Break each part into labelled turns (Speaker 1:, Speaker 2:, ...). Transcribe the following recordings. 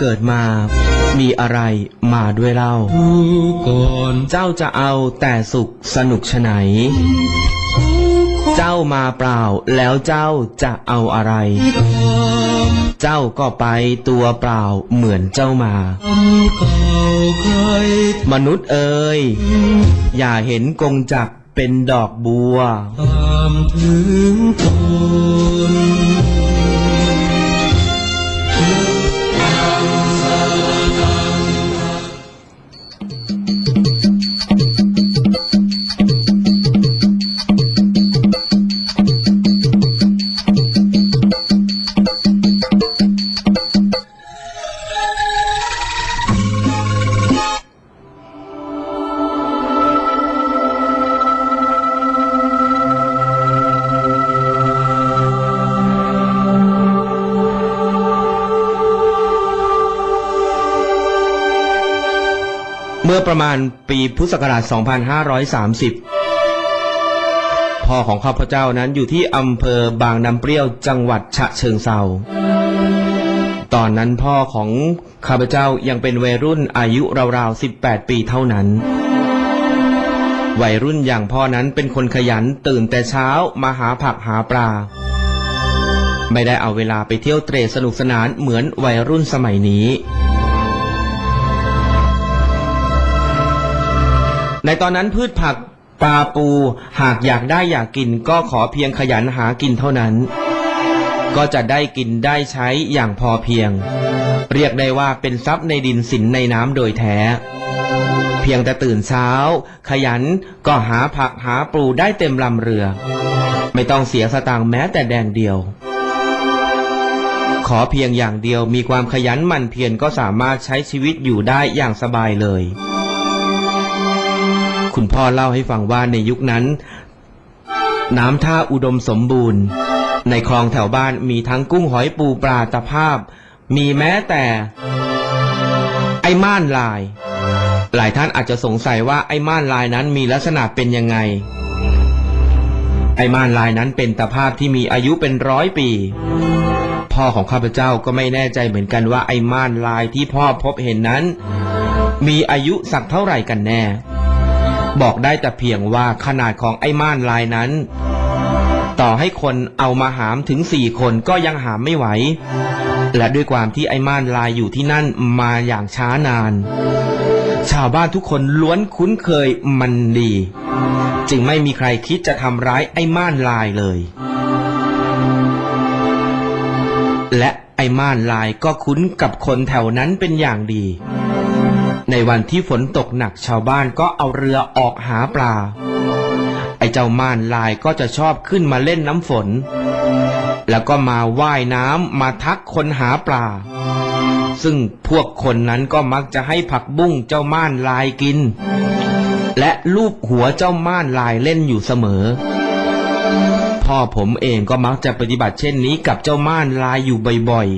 Speaker 1: เกิดมา มีอะไรมาด้วยเล่า
Speaker 2: รู้ก่อน
Speaker 1: เจ้าจะเอาแต่สุขสนุกชะไหน เจ้ามาเปล่าแล้วเจ้าจะเอาอะไร เจ้าก็ไปตัวเปล่าเหมือนเจ้ามา
Speaker 2: เก่าใคร
Speaker 1: มนุษย์เอ่ยอย่าเห็นกงจักรเป็นดอกบัว
Speaker 2: ตามถึงตน
Speaker 1: มื่อประมาณปีพุทธศักราช 2530 พ่อของข้าพเจ้านั้นอยู่ที่อำเภอบางน้ำเปรี้ยวจังหวัดฉะเชิงเซาตอนนั้นพ่อของข้าพเจ้ายังเป็นวัยรุ่นอายุราวๆ 18 ปีเท่านั้น วัยรุ่นอย่างพ่อนั้นเป็นคนขยันตื่นแต่เช้ามาหาผักหาปลา ไม่ได้เอาเวลาไปเที่ยวเตร่สนุกสนานเหมือนวัยรุ่นสมัยนี้ ในตอนนั้นพืชผักปลาปู หากอยากได้อยากกิน ก็ขอเพียงขยันหากินเท่านั้น ก็จะได้กินได้ใช้อย่างพอเพียง เรียกได้ว่าเป็นทรัพย์ในดินสินในน้ำโดยแท้ เพียงแต่ตื่นเช้า ขยันก็หาผักหาปูได้เต็มลำเรือ ไม่ต้องเสียสตางค์แม้แต่แดงเดียวขอเพียงอย่างเดียวมีความขยันหมั่นเพียรก็สามารถใช้ชีวิตอยู่ได้อย่างสบายเลย คุณพ่อเล่าให้ฟังว่าในยุคนั้น น้ำท่าอุดมสมบูรณ์ ในคลองแถวบ้านมีทั้งกุ้งหอยปูปลาตะภาพ มีแม้แต่ ไอ้ม่านลาย หลายท่านอาจจะสงสัยว่าไอ้ม่านลายนั้นมีลักษณะเป็นยังไง ไอ้ม่านลายนั้นเป็นตะภาพที่มีอายุเป็นร้อยปีพ่อของข้าพเจ้าก็ไม่แน่ใจเหมือนกันว่าไอ้ม่านลายที่พ่อพบเห็นนั้น มีอายุสักเท่าไหร่กันแน่ บอกได้แต่เพียงว่าขนาดของไอ้ม่านลายนั้น ต่อให้คนเอามาหามถึงสี่คนก็ยังหามไม่ไหว และด้วยความที่ไอ้ม่านลายอยู่ที่นั่นมาอย่างช้านาน ชาวบ้านทุกคนล้วนคุ้นเคยมันดี จึงไม่มีใครคิดจะทำร้ายไอ้ม่านลายเลย และไอ้ม่านลายก็คุ้นกับคนแถวนั้นเป็นอย่างดี ในวันที่ฝนตกหนักชาวบ้านก็เอาเรือออกหาปลา ไอ้เจ้าม่านลายก็จะชอบขึ้นมาเล่นน้ำฝน แล้วก็มาว่ายน้ำมาทักคนหาปลา ซึ่งพวกคนนั้นก็มักจะให้ผักบุ้งเจ้าม่านลายกิน และลูบหัวเจ้าม่านลายเล่นอยู่เสมอ พ่อผมเองก็มักจะปฏิบัติเช่นนี้กับเจ้าม่านลายอยู่บ่อย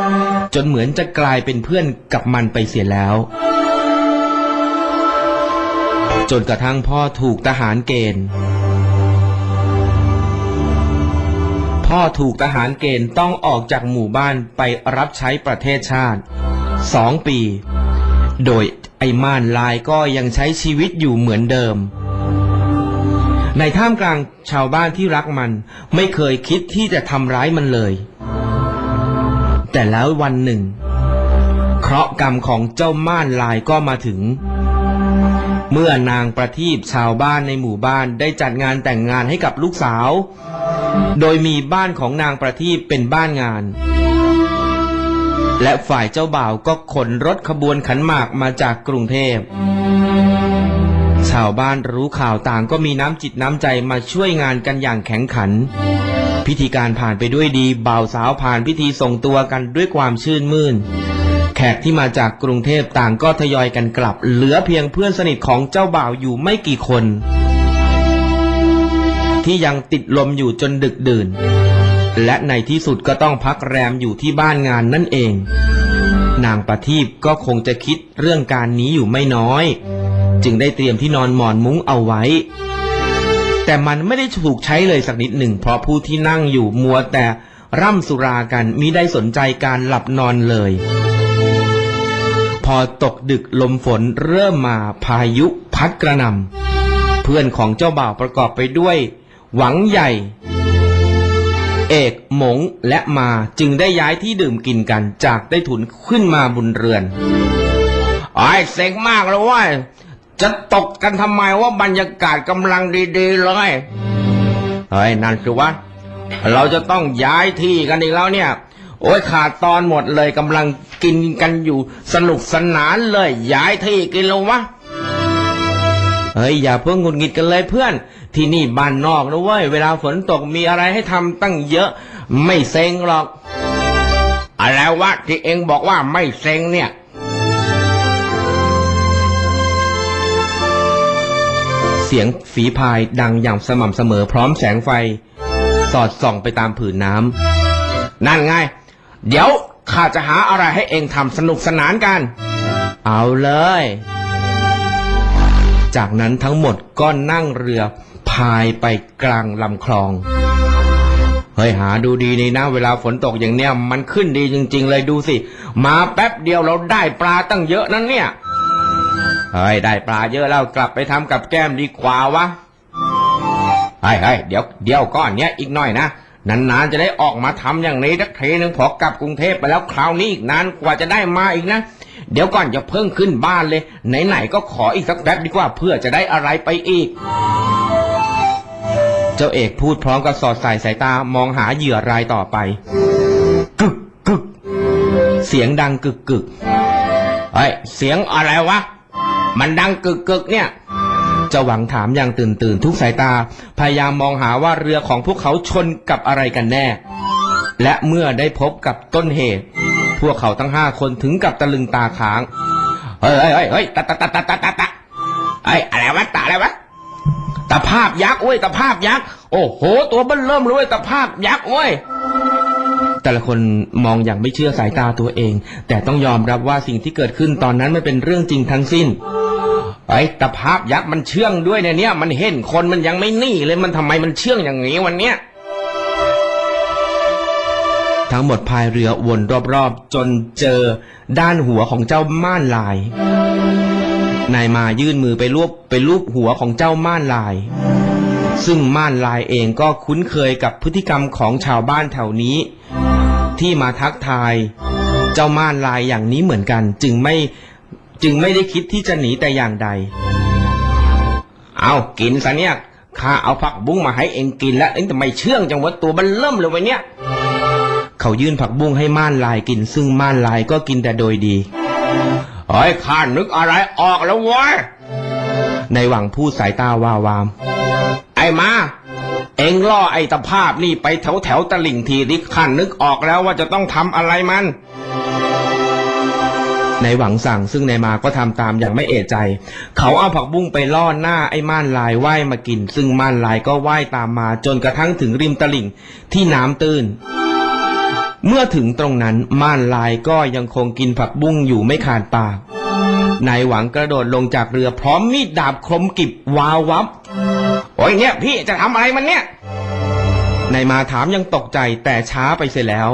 Speaker 1: ๆจนเหมือนจะกลายเป็นเพื่อนกับมันไปเสียแล้ว จนกระทั่งพ่อถูกทหารเกณฑ์ พ่อถูกทหารเกณฑ์ต้องออกจากหมู่บ้านไปรับใช้ประเทศชาติสองปี โดยไอ้ม่านลายก็ยังใช้ชีวิตอยู่เหมือนเดิม ในท่ามกลางชาวบ้านที่รักมันไม่เคยคิดที่จะทำร้ายมันเลย แต่แล้ววันหนึ่ง เคราะห์กรรมของเจ้าม่านลายก็มาถึง เมื่อนางประทีปชาวบ้านในหมู่บ้านได้จัดงานแต่งงานให้กับลูกสาว โดยมีบ้านของนางประทีปเป็นบ้านงาน และฝ่ายเจ้าบ่าวก็ขนรถขบวนขันหมากมาจากกรุงเทพ ชาวบ้านรู้ข่าวต่างก็มีน้ำจิตน้ำใจมาช่วยงานกันอย่างแข็งขัน พิธีการผ่านไปด้วยดีบ่าวสาวผ่านพิธีส่งตัวกันด้วยความชื่นมื่น แขกที่มาจากกรุงเทพต่างก็ทยอยกันกลับ เหลือเพียงเพื่อนสนิทของเจ้าบ่าวอยู่ไม่กี่คน ที่ยังติดลมอยู่จนดึกดื่น และในที่สุดก็ต้องพักแรมอยู่ที่บ้านงานนั่นเอง นางประทีปก็คงจะคิดเรื่องการนี้อยู่ไม่น้อย จึงได้เตรียมที่นอนหมอนมุ้งเอาไว้ แต่มันไม่ได้ถูกใช้เลยสักนิดหนึ่ง เพราะผู้ที่นั่งอยู่มัวแต่ร่ำสุรากันมิได้สนใจการหลับนอนเลย อตกดึกลมฝนเริ่มมาพายุพัดกระหน่ำเพื่อนของเจ้าบ่าวประกอบไปด้วย หวังใหญ่ เอกหมงและมาจึงได้ย้ายที่ดื่มกินกันจากได้ถุนขึ้นมาบนเรือนไอ้เซ็งมากเลยว่าจะตกกันทำไมว่าบรรยากาศกำลังดีๆเลยเฮ้ยนั่นคือวะเราจะต้องย้ายที่กันอีกแล้วเนี่ย โอ้ยขาดตอนหมดเลยกำลัง กินกันอยู่สนุกสนานเลยย้ายที่กินล้ววะเฮ้ยอย่าเพิ่งหงุดหงิดกันเลยเพื่อน ที่นี่บ้านนอกนะเว้ยเวลาฝนตกมีอะไรให้ทำตั้งเยอะ ไม่เซ็งหรอก อะไรวะที่เองบอกว่าไม่เซ็งเนี่ยเสียงฝีพายดังอย่างสม่ำเสมอพร้อมแสงไฟ สอดส่องไปตามผืนน้ำนั่นไง เดี๋ยว ข้าจะหาอะไรให้เองทำสนุกสนานกัน เอาเลย จากนั้นทั้งหมดก็นั่งเรือพายไปกลางลำคลอง เฮ้ยหาดูดีนี่นะ เวลาฝนตกอย่างเนี้ยมันขึ้นดีจริง ๆ เลยดูสิ มาแป๊บเดียวเราได้ปลาตั้งเยอะนั่นเนี่ย เฮ้ยได้ปลาเยอะแล้วกลับไปทำกับแก้มดีกว่าวะเฮ้ยเฮ้ยเดี๋ยวเดี๋ยวก้อนเนี้ยอีกหน่อยนะ นานๆจะได้ออกมาทำอย่างนี้สักทีหนึ่งพอกลับกรุงเทพไปแล้วคราวนี้อีกนานกว่าจะได้มาอีกนะ เดี๋ยวก่อนจะเพิ่งขึ้นบ้านเลย ไหนๆก็ขออีกสักแป๊บดีกว่าเพื่อจะได้อะไรไปอีก เจ้าเอกพูดพร้อมกับสอดใส่สายตามองหาเหยื่อรายต่อไป กึกกึกเสียงดังกึกกึกเฮ้ยเสียงอะไรวะ มันดังกึกกึกเนี่ย จ้าหวังถามอย่างตื่นตื่นทุกสายตา พยายามมองหาว่าเรือของพวกเขาชนกับอะไรกันแน่ และเมื่อได้พบกับต้นเหตุ พวกเขาทั้งห้าคนถึงกับตะลึงตาค้าง เฮ้ยเฮ้ยเฮ้ยเฮ้ยตะตะตะตะตะตะตะเฮ้ยอะไรวะตะอะไรวะตะภาพยักษ์เว้ยตะภาพยักษ์โอ้โห ตัวเบิ้ลเริ่มเลยเว้ยตะภาพยักษ์เว้ยแต่ละคนมองอย่างไม่เชื่อสายตาตัวเอง แต่ต้องยอมรับว่าสิ่งที่เกิดขึ้นตอนนั้นมันเป็นเรื่องจริงทั้งสิ้น ไอ้ตะภาพยักษ์มันเชื่องด้วยเนี่ยเนี่ย มันเห็นคนมันยังไม่นี่เลยมันทำไมมันเชื่องอย่างนี้วันเนี้ยทั้งหมดพายเรือวนรอบๆ จนเจอด้านหัวของเจ้าม่านลาย นายมายื่นมือไปรูปไปรูปหัวของเจ้าม่านลาย ซึ่งม่านลายเองก็คุ้นเคยกับพฤติกรรมของชาวบ้านแถวนี้ ที่มาทักทาย เจ้าม่านลายอย่างนี้เหมือนกัน จึงไม่ จึงไม่ได้คิดที่จะหนีแต่อย่างใด เอากินซะเนี่ยข้าเอาผักบุ้งมาให้เองกินแล้วเองแต่ไม่เชื่องจังวะตัวมันเริ่มเลยวันเนี้ยเขายื่นผักบุ้งให้ม่านลายกิน ซึ่งม่านลายก็กินแต่โดยดีเฮ้ยข้านึกอะไรออกแล้วเว้ยในหวังพูดสายตาวาวาม ไอ้มา เองล่อไอ้ตะภาพนี่ไปแถวแถวๆตลิ่งทีดิข้านึกออกแล้วว่าจะต้องทำอะไรมัน ในหวังสั่งซึ่งนายมาก็ทำตามอย่างไม่เอะใจ เขาเอาผักบุ้งไปล่อหน้าไอ้ม่านลายว่ายมากิน ซึ่งม่านลายก็ว่ายตามมาจนกระทั่งถึงริมตลิ่งที่น้ำตื้น เมื่อถึงตรงนั้นม่านลายก็ยังคงกินผักบุ้งอยู่ไม่ขาดปากนายหวังกระโดดลงจากเรือพร้อมมีดดาบคมกริบวาววับ โอ้ยเนี่ยพี่จะทำอะไรมันเนี่ยนายมาถามยังตกใจแต่ช้าไปเสียแล้ว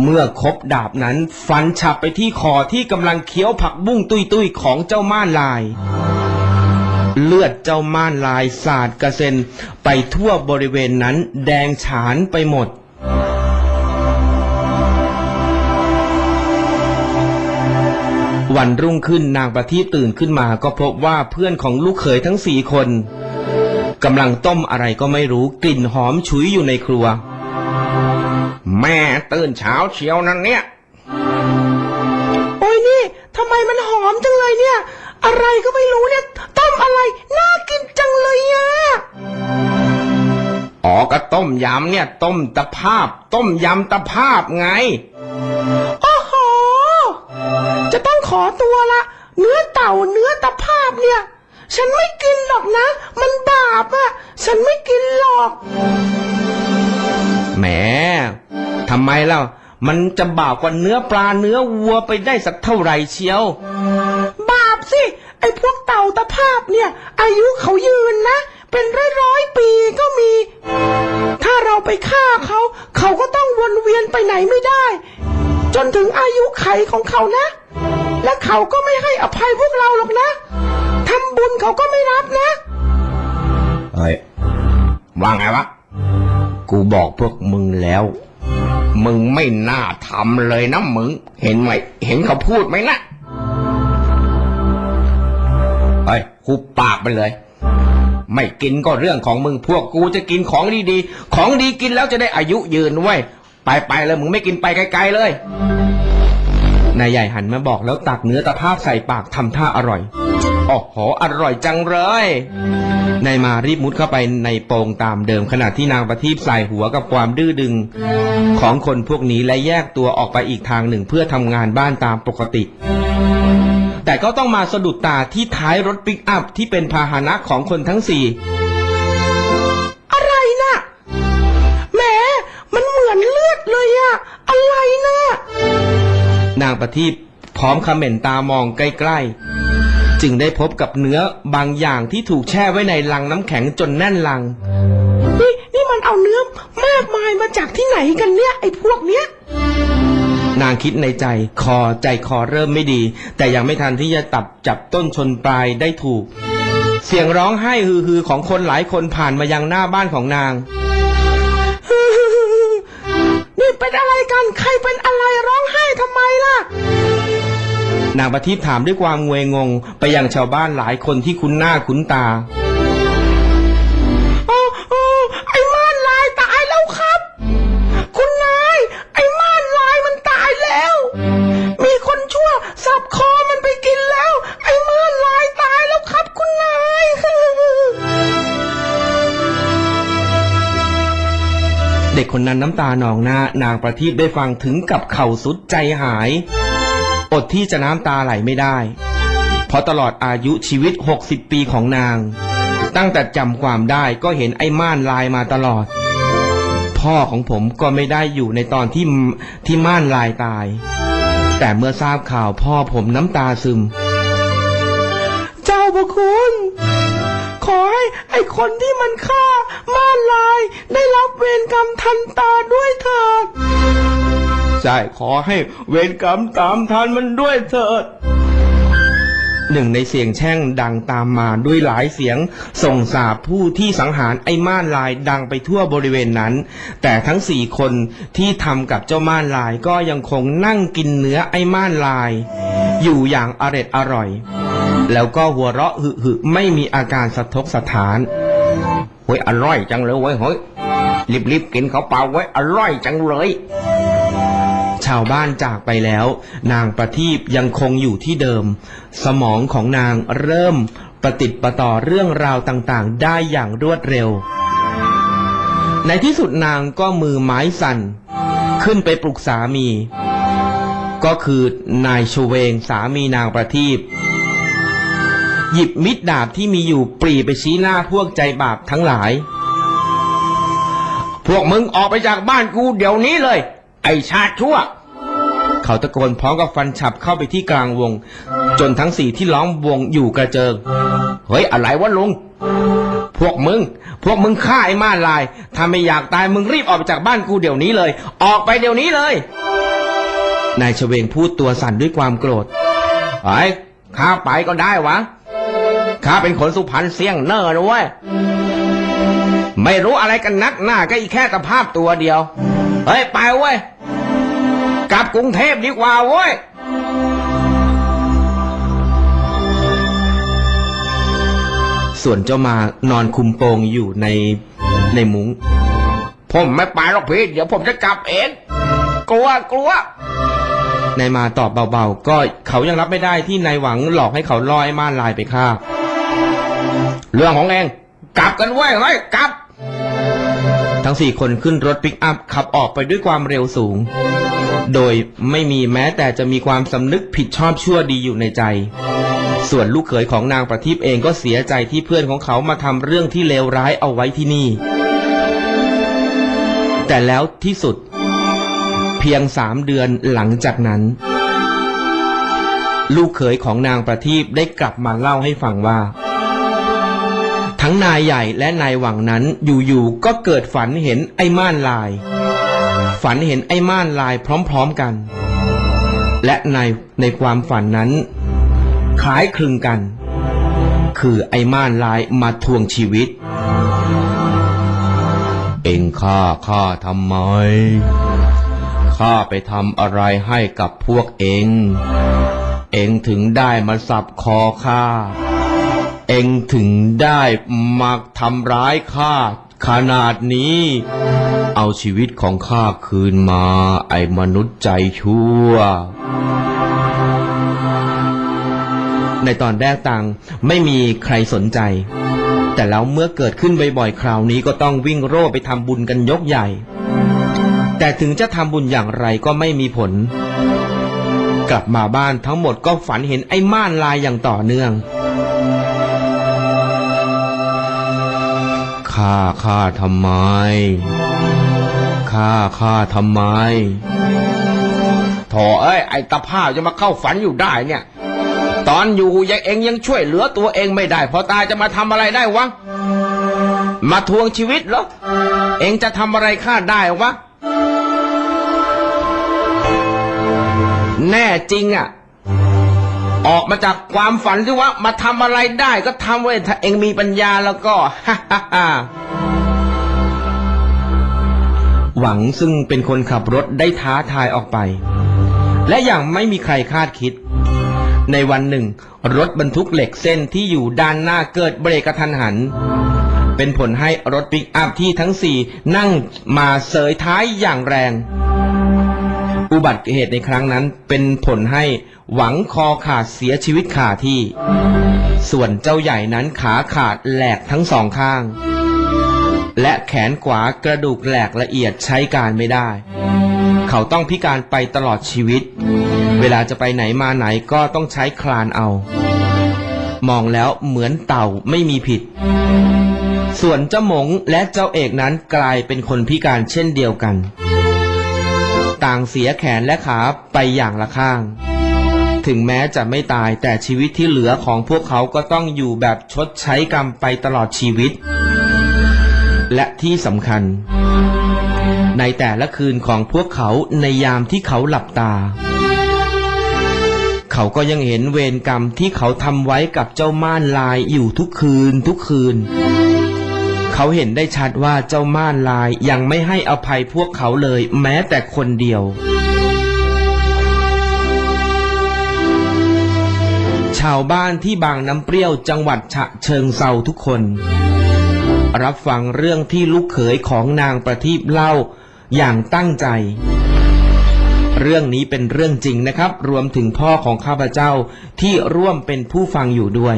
Speaker 1: เมื่อคบดาบนั้นฟันฉับไปที่คอที่กำลังเคี้ยวผักบุ้งตุยๆของเจ้าม่านลาย เลือดเจ้าม่านลายสาดกระเซ็นไปทั่วบริเวณนั้นแดงฉานไปหมด วันรุ่งขึ้นนางประทีปตื่นขึ้นมาก็พบว่าเพื่อนของลูกเขยทั้งสี่คนกำลังต้มอะไรก็ไม่รู้กลิ่นหอมฉุยอยู่ในครัว แม่ตื่นเช้าเชียวนั่นเนี่ย โอ้ยนี่ทำไมมันหอมจังเลยเนี่ย อะไรก็ไม่รู้เนี่ยต้มอะไรน่ากินจังเลยอะอ๋อก็ต้มยำเนี่ย ต้มตะภาพ ต้มยำตะภาพไงโอ้โหจะต้องขอตัวละ เนื้อเต่าเนื้อตะภาพเนี่ย ฉันไม่กินหรอกนะ มันบาปอะฉันไม่กินหรอก แหมทำไมเล่า มันจะบาปกว่าเนื้อปลาเนื้อวัวไปได้สักเท่าไหร่เชียว บาปสิ ไอ้พวกเต่าตะภาพเนี่ย อายุเขายืนนะ เป็นร้อยร้อยๆปีก็มี ถ้าเราไปฆ่าเขา เขาก็ต้องวนเวียนไปไหนไม่ได้ จนถึงอายุไขของเขานะ และเขาก็ไม่ให้อภัยพวกเราหรอกนะทำบุญเขาก็ไม่รับนะ
Speaker 2: เฮ้ย
Speaker 1: ว่าไงวะ กูบอกพวกมึงแล้ว มึงไม่น่าทำเลยนะมึง เห็นไหม เห็นเขาพูดไหมนะเฮ้คุบปากไปเลย ไม่กินก็เรื่องของมึงพวกกูจะกินของดีๆ ของดีกินแล้วจะได้อายุยืนไว้ยไปไปๆเลยมึงไม่กินไปไกลๆเลยนายใหญ่หันมาบอกแล้วตักเนื้อตะภาพใส่ปากทำท่าอร่อย อ้โหอร่อยจังเลยนายมารีบมุดเข้าไปในโปงตามเดิมขณะที่นางประทีปใส่หัวกับความดื้อดึง ของคนพวกนี้และแยกตัวออกไปอีกทางหนึ่งเพื่อทำงานบ้านตามปกติ แต่ก็ต้องมาสะดุดตาที่ท้ายรถปิกอัพที่เป็นพาหนะของคนทั้งสี่อะไรนะแหมมันเหมือนเลือดเลยอะอะไรนะนางประทีปพร้อมคำเหม็นตามองใกล้ๆ จึงได้พบกับเนื้อบางอย่างที่ถูกแช่ไว้ในลังน้ำแข็งจนแน่นลัง นี่นี่มันเอาเนื้อมากมายมาจากที่ไหนกันเนี่ยไอ้พวกเนี้ย นางคิดในใจคอใจคอเริ่มไม่ดี แต่ยังไม่ทันที่จะตับจับต้นชนปลายได้ถูก เสียงร้องไห้ฮือๆของคนหลายคนผ่านมายังหน้าบ้านของนาง นี่เป็นอะไรกัน ใครเป็นอะไรร้องไห้ทำไมล่ะ นางประทีปถามด้วยความงวยงง ไปยังชาวบ้านหลายคนที่คุ้นหน้าคุ้นตาโอ้โอ้ไอ้ม่านลายตายแล้วครับ คุณนาย ไอ้ม่านลายมันตายแล้ว มีคนชั่วสับคอมันไปกินแล้ว ไอ้ม่านลายตายแล้วครับ คุณนาย เด็กคนนั้นน้ำตาหนองหน้านางประทีปได้ฟังถึงกับเข่าสุดใจหาย อดที่จะน้ำตาไหลไม่ได้ เพราะตลอดอายุชีวิต 60 ปีของนาง ตั้งแต่จำความได้ก็เห็นไอ้ม่านลายมาตลอด พ่อของผมก็ไม่ได้อยู่ในตอนที่ที่ม่านลายตาย แต่เมื่อทราบข่าวพ่อผมน้ำตาซึม เจ้าพระคุณ ขอให้ไอ้คนที่มันฆ่าม่านลายได้รับเวรกรรมทันตาด้วยเถิด ใช่ขอให้เวรกรรมตามทันมันด้วยเถิดหนึ่งในเสียงแช่งดังตามมาด้วยหลายเสียงส่งสาบผู้ที่สังหารไอ้ม่านลายดังไปทั่วบริเวณนั้น แต่ทั้งสี่คนที่ทำกับเจ้าม่านลายก็ยังคงนั่งกินเนื้อไอ้ม่านลาย อยู่อย่างอร็ดอร่อย แล้วก็หัวเราะหึหึไม่มีอาการสะทกสะท้านเฮ้ยอร่อยจังเลยเว้ยเฮ้ยรีบๆกินเขาเปล่าไว้ยอร่อยจังเลยาวบ้านจากไปแล้ว นางประทีปยังคงอยู่ที่เดิม สมองของนางเริ่มประติดประต่อเรื่องราวต่างๆ ได้อย่างรวดเร็ว ในที่สุดนางก็มือไม้สั่น ขึ้นไปปลุกสามี ก็คือนายชเวงสามีนางประทีปหยิบมิดดาบที่มีอยู่ปรีไปชี้หน้าพวกใจบาปทั้งหลาย พวกมึงออกไปจากบ้านกูเดี๋ยวนี้เลย ไอชาติชั่ว เขาตะโกนพร้อมกับฟันฉับเข้าไปที่กลางวง จนทั้งสี่ที่ล้อมวงอยู่กระเจิง เฮ้ย อะไรวะลุง พวกมึง พวกมึงฆ่าไอ้ม่านลาย ถ้าไม่อยากตายมึงรีบออกไปจากบ้านกูเดี๋ยวนี้เลย ออกไปเดี๋ยวนี้เลย นายเฉวงพูดตัวสั่นด้วยความโกรธไอ้ข้าไปก็ได้วะข้าเป็นคนสุพรรณเสียงเนอร์นะเว้ยไม่รู้อะไรกันนักหน้าก็อีแค่ตะภาพตัวเดียว เฮ้ย ไปเว้ย กลับกรุงเทพดีกว่าเว้ยส่วนเจ้ามานอนคุมโปงอยู่ในในมุง้ง ผมไม่ไปหรอกพี่ เดี๋ยวผมจะกลับเอง กลัวกลัวนายมาตอบเบาๆ ก็เขายังรับไม่ได้ที่นายหวังหลอกให้เขาล่อไอ้ม่านลายไปฆ่า เรื่องของเอง กลับกันเว้ยเฮ้ยกลับ ทั้งสี่คนขึ้นรถปิกอัพขับออกไปด้วยความเร็วสูง โดยไม่มีแม้แต่จะมีความสำนึกผิดชอบชั่วดีอยู่ในใจ ส่วนลูกเขยของนางประทีปเองก็เสียใจที่เพื่อนของเขามาทำเรื่องที่เลวร้ายเอาไว้ที่นี่ แต่แล้วที่สุด เพียงสามเดือนหลังจากนั้น ลูกเขยของนางประทีปได้กลับมาเล่าให้ฟังว่าทั้งนายใหญ่และนายหวังนั้นอยู่ๆก็เกิดฝันเห็นไอ้ม่านลาย ฝันเห็นไอ้ม่านลายพร้อมๆกัน และในในความฝันนั้นคล้ายคลึงกัน คือไอ้ม่านลายมาทวงชีวิต เองฆ่าข้าทำไมข้าไปทำอะไรให้กับพวกเอง เองถึงได้มาสับคอข้า เองถึงได้มาทำร้ายข้าขนาดนี้ เอาชีวิตของข้าคืนมา ไอ้มนุษย์ใจชั่ว ในตอนแรกต่างไม่มีใครสนใจ แต่แล้วเมื่อเกิดขึ้นบ่อยๆ คราวนี้ก็ต้องวิ่งโร่ไปทำบุญกันยกใหญ่ แต่ถึงจะทำบุญอย่างไรก็ไม่มีผล กลับมาบ้านทั้งหมดก็ฝันเห็นไอ้ม่านลายอย่างต่อเนื่องฆ่าข้าทำไม ฆ่าข้าทำไมโถเอ้ย ไอตะภาพจะมาเข้าฝันอยู่ได้เนี่ย ตอนอยู่ยังเองยังช่วยเหลือตัวเองไม่ได้ พอตายจะมาทำอะไรได้วะ มาทวงชีวิตเหรอ เองจะทำอะไรข้าได้วะ แน่จริงอะ ออกมาจากความฝันที่ว่ามาทำอะไรได้ก็ทำไว้ถ้าเองมีปัญญาแล้วก็ฮ่าฮ่าฮ่า หวังซึ่งเป็นคนขับรถได้ท้าทายออกไป และอย่างไม่มีใครคาดคิด ในวันหนึ่ง รถบรรทุกเหล็กเส้นที่อยู่ด้านหน้าเกิดเบรกกระทันหัน เป็นผลให้รถปิกอัพที่ทั้งสี่นั่งมาเสยท้ายอย่างแรง อุบัติเหตุในครั้งนั้นเป็นผลให้หวังคอขาดเสียชีวิตขาที่ ส่วนเจ้าใหญ่นั้นขาขาดแหลกทั้งสองข้าง และแขนขวากระดูกแหลกละเอียดใช้การไม่ได้ เขาต้องพิการไปตลอดชีวิต เวลาจะไปไหนมาไหนก็ต้องใช้คลานเอา มองแล้วเหมือนเต่าไม่มีผิด ส่วนเจ้าหมงและเจ้าเอกนั้นกลายเป็นคนพิการเช่นเดียวกัน ต่างเสียแขนและขาไปอย่างละข้าง ถึงแม้จะไม่ตายแต่ชีวิตที่เหลือของพวกเขาก็ต้องอยู่แบบชดใช้กรรมไปตลอดชีวิต และที่สำคัญ ในแต่ละคืนของพวกเขาในยามที่เขาหลับตา เขาก็ยังเห็นเวรกรรมที่เขาทำไว้กับเจ้าม่านลายอยู่ทุกคืนทุกคืน เขาเห็นได้ชัดว่าเจ้าม่านลายยังไม่ให้อภัยพวกเขาเลยแม้แต่คนเดียวชาวบ้านที่บางน้ำเปรี้ยวจังหวัดฉะเชิงเซาทุกคน รับฟังเรื่องที่ลูกเขยของนางประทีปเล่าอย่างตั้งใจ เรื่องนี้เป็นเรื่องจริงนะครับ รวมถึงพ่อของข้าพเจ้าที่ร่วมเป็นผู้ฟังอยู่ด้วย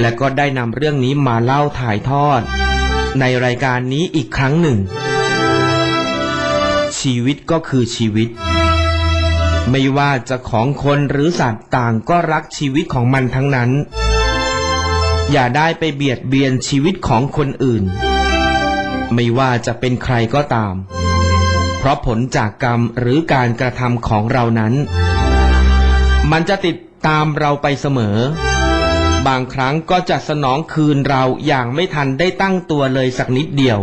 Speaker 1: และก็ได้นำเรื่องนี้มาเล่าถ่ายทอด ในรายการนี้อีกครั้งหนึ่ง ชีวิตก็คือชีวิต ไม่ว่าจะของคนหรือสัตว์ต่างก็รักชีวิตของมันทั้งนั้น อย่าได้ไปเบียดเบียนชีวิตของคนอื่น ไม่ว่าจะเป็นใครก็ตาม เพราะผลจากกรรมหรือการกระทำของเรานั้น มันจะติดตามเราไปเสมอ บางครั้งก็จะสนองคืนเราอย่างไม่ทันได้ตั้งตัวเลยสักนิดเดียว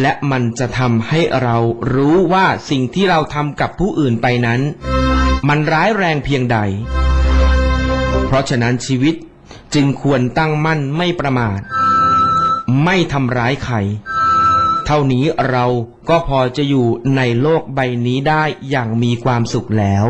Speaker 1: และมันจะทำให้เรารู้ว่าสิ่งที่เราทำกับผู้อื่นไปนั้น มันร้ายแรงเพียงใด เพราะฉะนั้นชีวิตจึงควรตั้งมั่นไม่ประมาท ไม่ทำร้ายใคร เท่านี้เราก็พอจะอยู่ในโลกใบนี้ได้อย่างมีความสุขแล้ว